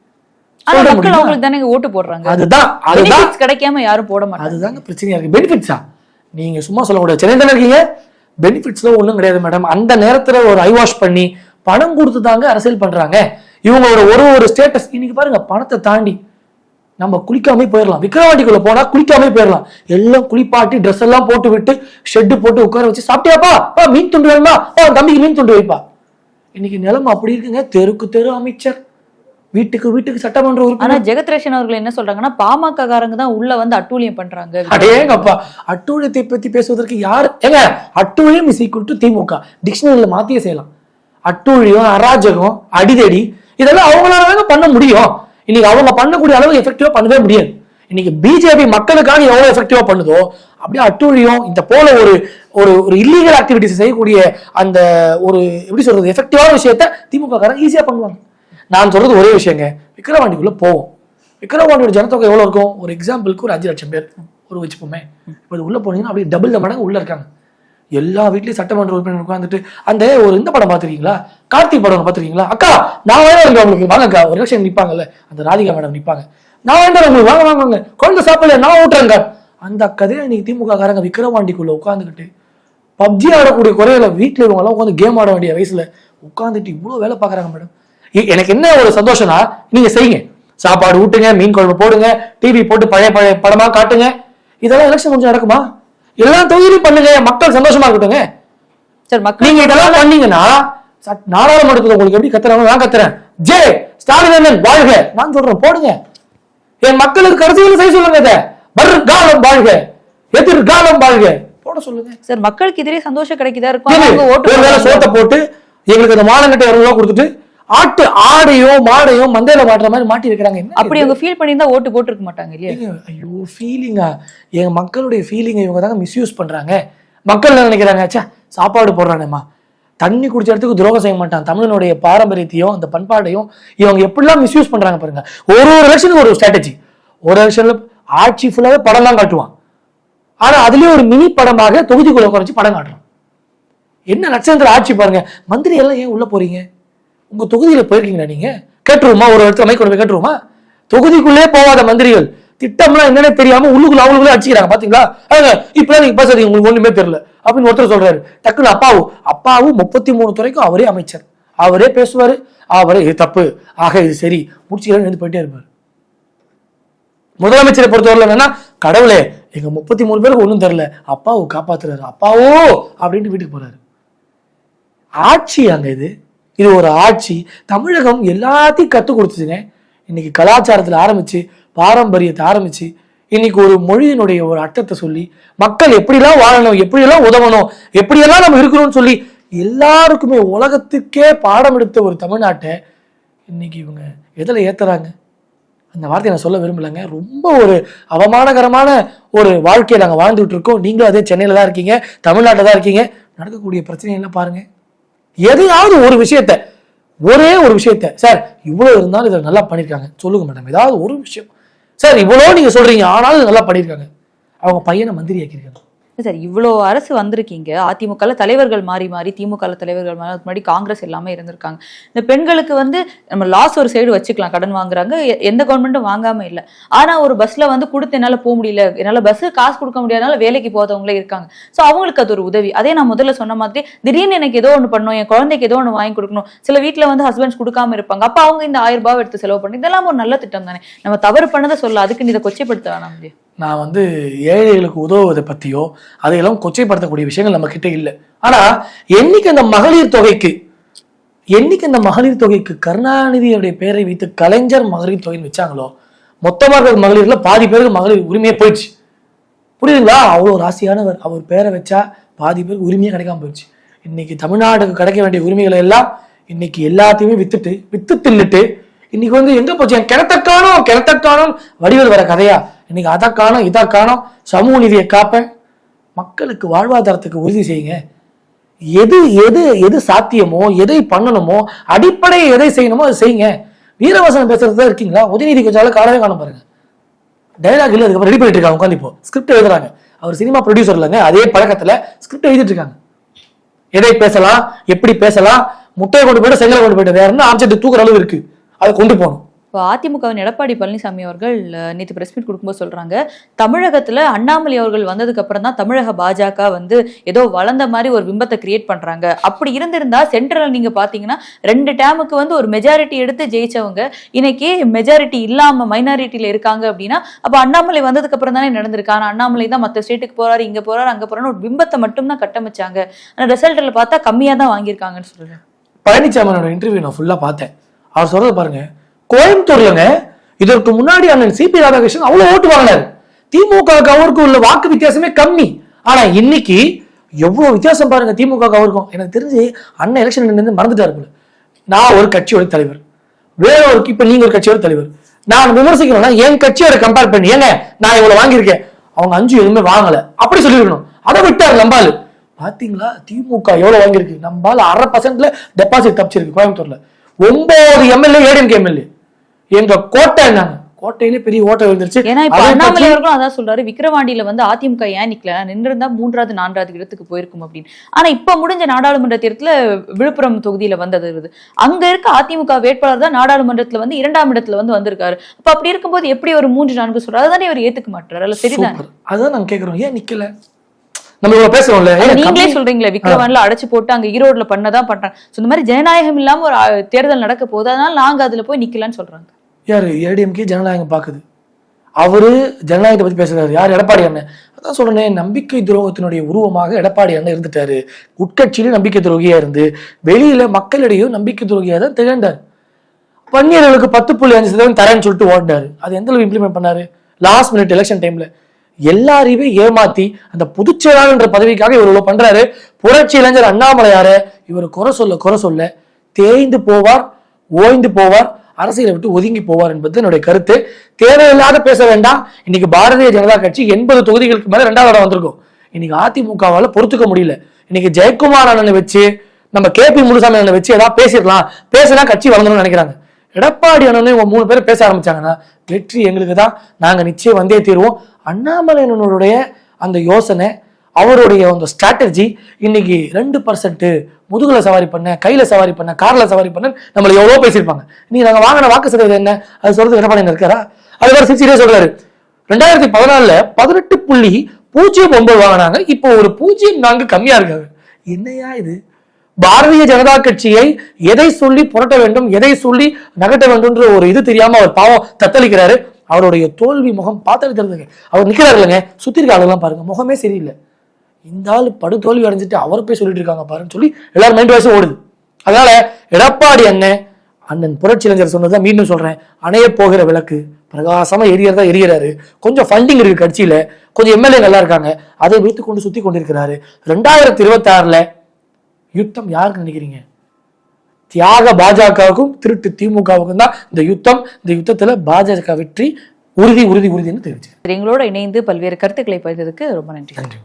Speaker 2: மக்கள்? அவங்களுக்கு தானே ஓட்டு போடுறாங்க.
Speaker 1: அதுதான் அதுதான்.
Speaker 2: கிடைக்காம யாரும் போட மாட்டாங்க.
Speaker 1: அதுதாங்க பிரச்சனையா இருக்கு. பெனிஃபிட்ஸா நீங்க சும்மா சொல்ல சென்னை தானே இருக்கீங்க? பெனிஃபிட்ஸ்ல ஒன்றும் கிடையாது மேடம் அந்த நேரத்தில் ஒரு ஐ வாஷ் பண்ணி பணம் கொடுத்து தாங்க அரசியல் பண்றாங்க. இவங்களோட ஒரு ஒரு ஸ்டேட்டஸ் இன்னைக்கு பாருங்க பணத்தை தாண்டி நம்ம குளிக்காமே போயிடலாம். விக்கிரவாண்டிக்குள்ள போனா குளிக்காமே போயிடலாம். எல்லாம் குளிப்பாட்டி ட்ரெஸ் எல்லாம் போட்டு விட்டு ஷெட்டு போட்டு உட்கார வச்சு சாப்பிட்டியாப்பா? பா மீன் துண்டு வேணுமா? தம்பிக்கு மீன் துண்டு வைப்பா. இன்னைக்கு நிலம் அப்படி இருக்குங்க. தெருக்கு தெரு அமைச்சர். வீட்டுக்கு வீட்டுக்கு சட்டமன்ற உறுப்பினர்.
Speaker 2: ஆனா ஜெகத் ரேஷன் அவர்கள் என்ன சொல்றாங்கன்னா பாமக காரங்க தான் உள்ள வந்து அட்டூழியம் பண்றாங்க.
Speaker 1: அடேங்கப்பா அட்டூழியத்தை பத்தி பேசுவதற்கு யார் ஏங்க அட்டூழியம் இஸ் ஈக்குவல் டு திமுக. டிக்ஷனரியில மாத்தியே செய்யலாம். அட்டூழியம் அராஜகம் அடிதடி இதெல்லாம் அவங்களால பண்ண முடியும். இன்னைக்கு அவங்க பண்ணக்கூடிய அளவு எஃபெக்டிவா பண்ணவே முடியாது. இன்னைக்கு பிஜேபி மக்களுக்காக எவ்வளவு எஃபெக்டிவா பண்ணுதோ அப்படியே அட்டூழியம் இந்த போல ஒரு ஒரு ஒரு இல்லீகல் ஆக்டிவிட்டிஸ் செய்யக்கூடிய அந்த ஒரு எப்படி சொல்றது எஃபெக்டிவான விஷயத்த திமுக காரங்க ஈஸியா பண்ணுவாங்க. நான் சொல்றது ஒரே விஷயங்க. விக்கிரவாண்டிக்குள்ள போவோம். விக்கிரவாண்டியோட ஜனத்தொகை எவ்வளவு இருக்கும்? ஒரு எக்ஸாம்பிளுக்கு ஒரு அஞ்சு லட்சம் பேர் ஒரு வச்சுப்போமே. இப்போ உள்ளே உள்ள போனீங்கன்னா அப்படியே டபுள் மடங்கு உள்ள இருக்காங்க. எல்லா வீட்லயும் சட்டமன்ற உறுப்பினர் உட்காந்துட்டு அந்த ஒரு இந்த படம் பார்த்திருக்கீங்களா? கார்த்திக் படம் பார்த்திருக்கீங்களா? அக்கா நான் வேணா இருக்கேன் உங்களுக்கு வாங்க அக்கா ஒரு லட்சம் நிப்பாங்கல்ல. அந்த ராதிகா மேடம் நிப்பாங்க. நான் வேண்டாம் உங்களுக்கு வாங்க வாங்க வாங்க. குழந்தை சாப்பிடல நான் ஊட்டுறேங்க. அந்த கதையை இன்னைக்கு திமுக காரங்க விக்கிரவாண்டிக்குள்ள உட்காந்துக்கிட்டு பப்ஜி ஆடக்கூடிய குறையில வீட்டுல இவங்க எல்லாம் உட்காந்து கேம் ஆட வேண்டிய வயசுல உட்காந்துட்டு இவ்வளவு வேலை பாக்குறாங்க மேடம் எனக்கு என்ன ஒரு சந்தோஷம்னா நீங்க செய்யுங்க. சாப்பாடு ஊட்டுங்க மீன் குழம்பு போடுங்க டிவி போட்டு பழைய பழைய படமா காட்டுங்க. இதெல்லாம் எலெக்ஷன் கொஞ்சம் நடக்குமா? எல்லா தொகுதியிலும் பண்ணுங்க மக்கள் சந்தோஷமா இருக்கட்டுங்க.
Speaker 2: சார் மக்கள்
Speaker 1: நீங்க இதெல்லாம் பண்ணீங்கன்னா நாடாளுமன்றத்துல உங்களுக்கு எப்படி கத்துறாங்க நான் கத்துறேன். ஜே ஸ்டாலின் வாழ்க. நான் சொல்றேன் போடுங்க. என் மக்களுக்கு கருத்துக்களை செய்ய சொல்லுங்க இதை. வருங்காலம் வாழ்க. எதிர்காலம் வாழ்க. போட சொல்லுங்க.
Speaker 2: சார் மக்களுக்கு எதிரே சந்தோஷம் கிடைக்குதா இருக்கும்?
Speaker 1: ஏங்க,
Speaker 2: ஆனா அவங்க ஓட்டு
Speaker 1: ஒரு வேளை
Speaker 2: போடுறாங்க.
Speaker 1: சோத்தை போட்டு எங்களுக்கு அந்த மானங்கட்ட இரநூறுவா கொடுத்துட்டு ஆட்டு ஆடையும் மாடையும் மந்தையில மாட்டுற மாதிரி மாட்டி என்ன
Speaker 2: அப்படி அவங்க ஃபீல் பண்ணியிருந்தா ஓட்டு போட்டிருக்க மாட்டாங்க இல்லையா?
Speaker 1: ஐயோ ஃபீலிங்கா எங்க மக்களுடைய ஃபீலிங்கை இவங்க தாங்க மிஸ்யூஸ் பண்றாங்க. மக்கள் நினைக்கிறாங்க? ச்சே சாப்பாடு போடுறானேம்மா. தண்ணி குடிச்ச இடத்துக்கு துரோகம் செய்ய மாட்டான். தமிழனுடைய பாரம்பரியத்தையும் அந்த பண்பாடையும் இவங்க எப்படிலாம் மிஸ்யூஸ் பண்றாங்க பாருங்க. ஒரு ஒரு எலெக்ஷனுக்கு ஒரு ஸ்ட்ராட்டஜி ஒரு எலெக்ஷன்ல ஆட்சி ஃபுல்லாவே படம் தான் காட்டுவான். ஆனா அதுலயும் ஒரு மினி படமாக தொகுதிக்குள்ள குறைச்சு படம் காட்டுறான். என்ன லட்சணத்துல ஆட்சி பாருங்க. மந்திரி எல்லாம் ஏன் உள்ள போறீங்க? உங்க தொகுதியில போயிருக்கீங்களா நீங்க? கேட்டுருவோமா? ஒரு இடத்துல மைக் கொண்டு போய் கேட்டுருவோமா? தொகுதிக்குள்ளே போகாத மந்திரிகள். திட்டம்லாம் என்னன்னு தெரியாம உள்ளுக்குள்ள அவங்களுக்குள்ள அடிச்சுக்கிறாங்க. பாத்தீங்களா? அவங்க நீங்க பேசுறீங்க உங்களுக்கு ஒண்ணுமே தெரியல. அப்படின்னு ஒருத்தர் சொல்றாரு. டக்குன்னு அப்பாவு. அப்பாவு முப்பத்தி மூணு துறைக்கும் அவரே அமைச்சர். அவரே பேசுவாரு. அவரே இது தப்பு. ஆக இது சரி. முடிச்சுக்கலாம் போயிட்டே இருப்பாரு. முதலமைச்சரை பொறுத்தவரையில் என்னன்னா கடவுளே எங்க முப்பத்தி மூணு பேருக்கு ஒன்றும் தெரில அப்பாவு காப்பாத்துறாரு. அப்பாவோ! அப்படின்ட்டு வீட்டுக்கு போறாரு. ஆட்சி அங்க இது. இது ஒரு ஆட்சி. தமிழகம் எல்லாத்தையும் கற்றுக் கொடுத்துச்சுங்க இன்னைக்கு கலாச்சாரத்தில் ஆரம்பிச்சு பாரம்பரியத்தை ஆரம்பிச்சு இன்னைக்கு ஒரு மொழியினுடைய ஒரு அர்த்தத்தை சொல்லி மக்கள் எப்படிலாம் வாழணும் எப்படியெல்லாம் உதவணும் எப்படியெல்லாம் நம்ம இருக்கணும்னு சொல்லி எல்லாருக்குமே உலகத்துக்கே பாடம் எடுத்த ஒரு தமிழ்நாட்டை இன்னைக்கு இவங்க எதில் ஏத்துறாங்க? அந்த வார்த்தையை நான் சொல்ல விரும்பலைங்க. ரொம்ப ஒரு அவமானகரமான ஒரு வாழ்க்கையை நாங்கள் வாழ்ந்துட்டு இருக்கோம். நீங்களும் அதே சென்னையில் தான் இருக்கீங்க தமிழ்நாட்டில் தான் இருக்கீங்க. நடக்கக்கூடிய பிரச்சனைகள்லாம் பாருங்கள் எதையாவது ஒரு விஷயத்த ஒரே ஒரு விஷயத்த சார் இவ்வளவு இருந்தாலும் இதை நல்லா பண்ணியிருக்காங்க சொல்லுங்க மேடம் ஏதாவது ஒரு விஷயம். சார் இவ்வளோ நீங்கள் சொல்றீங்க. ஆனாலும் நல்லா பண்ணியிருக்காங்க அவங்க பையனை மந்திரி ஆக்கியிருக்காங்க.
Speaker 2: சார் இவ்வளோ அரசு வந்திருக்கீங்க. அதிமுகவில் தலைவர்கள் மாறி மாறி திமுக தலைவர்கள் மாறி முன்னாடி காங்கிரஸ் எல்லாமே இருந்திருக்காங்க. இந்த பெண்களுக்கு வந்து நம்ம லாஸ் ஒரு சைடு வச்சுக்கலாம் கடன் வாங்குறாங்க. எந்த கவர்மெண்ட்டும் வாங்காம இல்லை. ஆனால் ஒரு பஸ்ஸில் வந்து கொடுத்து என்னால் போக முடியல என்னால் பஸ்ஸு காசு கொடுக்க முடியாதனால வேலைக்கு போதவங்களே இருக்காங்க. ஸோ அவங்களுக்கு அது ஒரு உதவி. அதே நான் முதல்ல சொன்ன மாதிரி திடீர்னு எனக்கு ஏதோ ஒன்று பண்ணணும் என் குழந்தைக்கு ஏதோ ஒன்று வாங்கி கொடுக்கணும். சில வீட்டில் வந்து ஹஸ்பண்ட்ஸ் கொடுக்காம இருப்பாங்க. அப்போ அவங்க இந்த ஆயிரம் ரூபாய் எடுத்து செலவு பண்ணி இதெல்லாம் ஒரு நல்ல திட்டம் தானே. நம்ம தவறு பண்ணதை சொல்ல அதுக்கு நீ இதை கொச்சைப்படுத்த வேணாம் இல்லையா
Speaker 1: நான் வந்து ஏழைகளுக்கு உதவுவதை பற்றியோ அதையெல்லாம் கொச்சைப்படுத்தக்கூடிய விஷயங்கள் நம்ம கிட்ட இல்லை. ஆனால் என்னைக்கு அந்த மகளிர் தொகைக்கு என்னைக்கு அந்த மகளிர் தொகைக்கு கருணாநிதியுடைய பெயரை வைத்து கலைஞர் மகளிர் தொகைன்னு வச்சாங்களோ மொத்தமாக மகளிர்ல பாதி பேருக்கு மகளிர் உரிமையே போயிடுச்சு. புரியுதுங்களா? அவ்வளோ ராசியானவர் அவர் பேரை வச்சா பாதி பேருக்கு உரிமையே கிடைக்காம போயிடுச்சு. இன்னைக்கு தமிழ்நாட்டுக்கு கிடைக்க வேண்டிய உரிமைகளை எல்லாம் இன்னைக்கு எல்லாத்தையுமே வித்துட்டு வித்து தின்னுட்டு இன்னைக்கு வந்து எங்க போச்சு? என் கிணத்தட்டானோ காணோம் வடிவில் வர கதையா? இன்னைக்கு அதை காணோம் இதை காணோம். சமூக நிதியை காப்பேன். மக்களுக்கு வாழ்வாதாரத்துக்கு உறுதி செய்யுங்க. எது எது எது சாத்தியமோ எதை பண்ணணுமோ அடிப்படையை எதை செய்யணுமோ அதை செய்யுங்க. வீரவசனம் பேசுறது தான் இருக்கீங்களா உதயநிதி கொஞ்சம் காலவே காண பாருங்க. டைலாக் இல்லை அதுக்கப்புறம் ரெடி பண்ணிட்டு இருக்காங்க உட்காந்து இப்போ. ஸ்கிரிப்ட் எழுதுறாங்க. அவர் சினிமா ப்ரொடியூசர் இல்லைங்க அதே பழக்கத்தில் ஸ்கிரிப்ட் எழுதிட்டு இருக்காங்க. எதை பேசலாம் எப்படி பேசலாம் முட்டையை கொண்டு போயிட்டு செங்கலை கொண்டு போயிட்டு வேற என்ன ஆப்ஜெக்ட் தூக்குற அளவு இருக்கு? அதை கொண்டு போகணும்.
Speaker 2: இப்போ அதிமுகவின் எடப்பாடி பழனிசாமி அவர்கள் நேற்று நேத்து பிரஸ் மீட் கொடுக்கும்போது சொல்றாங்க தமிழகத்துல அண்ணாமலை அவர்கள் வந்ததுக்கு அப்புறம் தான் தமிழக பாஜக வந்து ஏதோ வளர்ந்த மாதிரி ஒரு பிம்பத்தை கிரியேட் பண்றாங்க. அப்படி இருந்திருந்தா சென்ட்ரல் நீங்க பாத்தீங்கன்னா ரெண்டு டேமுக்கு வந்து ஒரு மெஜாரிட்டி எடுத்து ஜெயிச்சவங்க இன்னைக்கு மெஜாரிட்டி இல்லாம மைனாரிட்டியில இருக்காங்க அப்படின்னா அப்போ அண்ணாமலை வந்ததுக்கு அப்புறம் தானே நடந்திருக்கு. ஆனால் அண்ணாமலை தான் மத்த ஸ்டேட்டுக்கு போறாரு இங்க போறாரு அங்க போகிறான்னு ஒரு பிம்பத்தை மட்டும் தான் கட்டமைச்சாங்க. ஆனா ரிசல்ட்ல பார்த்தா கம்மியா தான் வாங்கியிருக்காங்கன்னு சொல்றேன்
Speaker 1: பழனிசாமியோட இன்டர்வியூ நான் ஃபுல்லா பார்த்தேன். அவர் சொல்கிறது பாருங்க கோயம்புத்தூர்லங்க இதற்கு முன்னாடி அண்ணன் சிபி ராதாகிருஷ்ணன் அவ்வளவு ஓட்டு வாங்கினாரு. திமுக அவருக்கு உள்ள வாக்கு வித்தியாசமே கம்மி. ஆனா இன்னைக்கு எவ்வளவு வித்தியாசம் பாருங்க திமுக அவருக்கும். எனக்கு தெரிஞ்சு அண்ணன் எலெக்ஷன் நின்று மறந்துட்டாரு நான் ஒரு கட்சியோட தலைவர். வேற ஒரு இப்ப நீங்க ஒரு கட்சியோட தலைவர். நான் விமர்சிக்கணும்னா என் கட்சியோட கம்பேர் பண்ணி. ஏங்க நான் இவ்வளவு வாங்கியிருக்கேன். அவங்க அஞ்சு எதுவுமே வாங்கல. அப்படி சொல்லிருக்கணும் அதை விட்டாரு நம்பாலு பாத்தீங்களா? திமுக எவ்வளவு வாங்கியிருக்கு? நம்பால அரை பர்சன்ட்ல டெபாசிட் தப்பிச்சிருக்கு கோயம்புத்தூர்ல. ஒன்பது எம்எல்ஏ ஏடிஎம்கே எம்எல்ஏ எங்க கோட்டை என்னங்க கோட்டையிலே பெரிய ஓட்டை விழுந்துருச்சு.
Speaker 2: ஏன்னா இப்ப
Speaker 1: அதை
Speaker 2: அண்ணாமலை
Speaker 1: பத்தி-
Speaker 2: அவர்களும் அதான் சொல்றாரு விக்கிரவாண்டியில வந்து அதிமுக ஏன் நிக்கல? நின்றிருந்தா மூன்றாவது நான்காவது இடத்துக்கு போயிருக்கும் அப்படின்னு. ஆனா இப்ப முடிஞ்ச நாடாளுமன்ற தேர்தல விழுப்புரம் தொகுதியில வந்தது அங்க இருக்க அதிமுக வேட்பாளர் தான் நாடாளுமன்றத்துல வந்து இரண்டாம் இடத்துல வந்து வந்திருக்காரு. அப்ப அப்படி இருக்கும்போது எப்படி ஒரு மூன்று நான்கு சொல்றாரு? அதுதானே இவர் ஏத்துக்க மாட்டாரு அல்ல சரிதான்?
Speaker 1: அதான் நாங்க கேக்குறோம். ஏன் நிக்கல? நம்ம இவ்வளவு பேசுறோம்ல?
Speaker 2: நீங்களே சொல்றீங்களே விக்கிரவாண்டில அடைச்சு போட்டு அங்க ஈரோடுல பண்ணதான் பண்றாங்க. So, இந்த மாதிரி ஜனநாயகம் இல்லாம ஒரு தேர்தல் நடக்க போகுது. அதனால நாங்க அதுல போய் நிக்கலாம்னு சொல்றாங்க.
Speaker 1: யாரு? ஏடிஎம்கே ஜனநாயகம் பாக்குது. அவரு ஜனநாயகத்தை பத்தி பேசுறாரு. யார்? எடப்பாடி அண்ணன். அதான் சொல்றேன் நம்பிக்கை துரோகத்தினுடைய உருவமாக எடப்பாடி அண்ணன் இருந்துட்டாரு. உட்கட்சியிலும் நம்பிக்கை துரோகியா இருந்து வெளியில மக்களிடையும் நம்பிக்கை துரோகியா தான் திகழ்ந்தார். வன்னியர்களுக்கு பத்து புள்ளி அஞ்சு சதவீதம் தரேன்னு சொல்லிட்டு ஓடினாரு. அது எந்த அளவு இம்ப்ளிமெண்ட் பண்ணாரு? லாஸ்ட் மினிட் எலெக்ஷன் டைம்ல எல்லாரையுமே ஏமாத்தி அந்த பொதுச்செயலாளர் பதவிக்காக இவர் இவ்வளவு பண்றாரு. புரட்சி இளைஞர் அண்ணாமலையார இவர் குறை சொல்ல குறை சொல்ல தேய்ந்து போவார் ஓய்ந்து போவார் அரசியலை விட்டு ஒதுங்கி போவார் என்பது என்னுடைய கருத்து. தேவையில்லாத பேச வேண்டாம். இன்னைக்கு பாரதிய ஜனதா கட்சி எண்பது தொகுதிகளுக்கு மேல ரெண்டாவது இடம் வந்திருக்கும். இன்னைக்கு அதிமுகவால பொறுத்துக்க முடியல. இன்னைக்கு ஜெயக்குமார் அண்ணனை வச்சு நம்ம கேபி முனுசாமி அண்ணனை வச்சு ஏதாவது பேசிடலாம். பேசினா கட்சி வளர்ந்துடும் நினைக்கிறாங்க. எடப்பாடி அண்ணனும் இவங்க மூணு பேர் பேச ஆரம்பிச்சாங்கன்னா வெற்றி எங்களுக்கு தான் நாங்கள் நிச்சயம் வந்தே தீருவோம். அண்ணாமலையனுடைய அந்த யோசனை அவருடைய அந்த ஸ்ட்ராட்டஜி இன்னைக்கு ரெண்டு பர்சன்ட் முதுகுல சவாரி பண்ண கையில சவாரி பண்ண கார்ல சவாரி பண்ண நம்மள எவ்வளவு பேசியிருப்பாங்க. நீ நாங்க வாங்கின வாக்கு சதவீதம் என்ன? அது சொல்றது எடப்பாடி இருக்காரா? அது வேற சிரிச்சிட்டே சொல்றாரு. ரெண்டாயிரத்தி பதினாலுல பதினெட்டு புள்ளி பூஜ்ஜியம் ஒன்பது வாங்கினாங்க. இப்போ ஒரு பூஜ்ஜியம் நான்கு கம்மியா இருக்காங்க என்னையா இது? பாரதிய ஜனதா கட்சியை எதை சொல்லி புரட்ட வேண்டும் எதை சொல்லி நகட்ட வேண்டும்ன்ற ஒரு இது தெரியாம அவர் பாவம் தத்தளிக்கிறாரு. அவருடைய தோல்வி முகம் பார்த்தாலே தெரிஞ்சுங்க அவர் நிற்கிறார் இல்லைங்க சுற்றி இருக்க ஆளுலாம் பாருங்க முகமே சரியில்லை. இந்த ஆள் படு தோல்வி அடைஞ்சிட்டு அவர் போய் சொல்லிட்டு இருக்காங்க பாருன்னு சொல்லி எல்லாரும் மைண்ட் வாய்ஸும் ஓடுது. அதனால எடப்பாடி அண்ணன் அண்ணன் புரட்சி சொன்னது தான் மீண்டும் சொல்றேன். அணைய போகிற விளக்கு பிரகாசமா எரியறதா எரியறாரு. கொஞ்சம் ஃபண்டிங் இருக்கு கட்சியில கொஞ்சம் எம்எல்ஏ நல்லா இருக்காங்க. அதை வைத்துக் கொண்டு சுத்தி கொண்டிருக்கிறாரு ரெண்டாயிரத்தி இருபத்தி ஆறுல யுத்தம் யாருக்கு நினைக்கிறீங்க? தியாக பாஜகவுக்கும் திருட்டு திமுகவுக்கும் தான் இந்த யுத்தம். இந்த யுத்தத்துல பாஜக வெற்றி உறுதி உறுதி உறுதின்னு தெரிவிச்சு
Speaker 2: எங்களோட இணைந்து பல்வேறு கருத்துக்களை பகிர்ந்ததுக்கு ரொம்ப நன்றி.
Speaker 1: நன்றி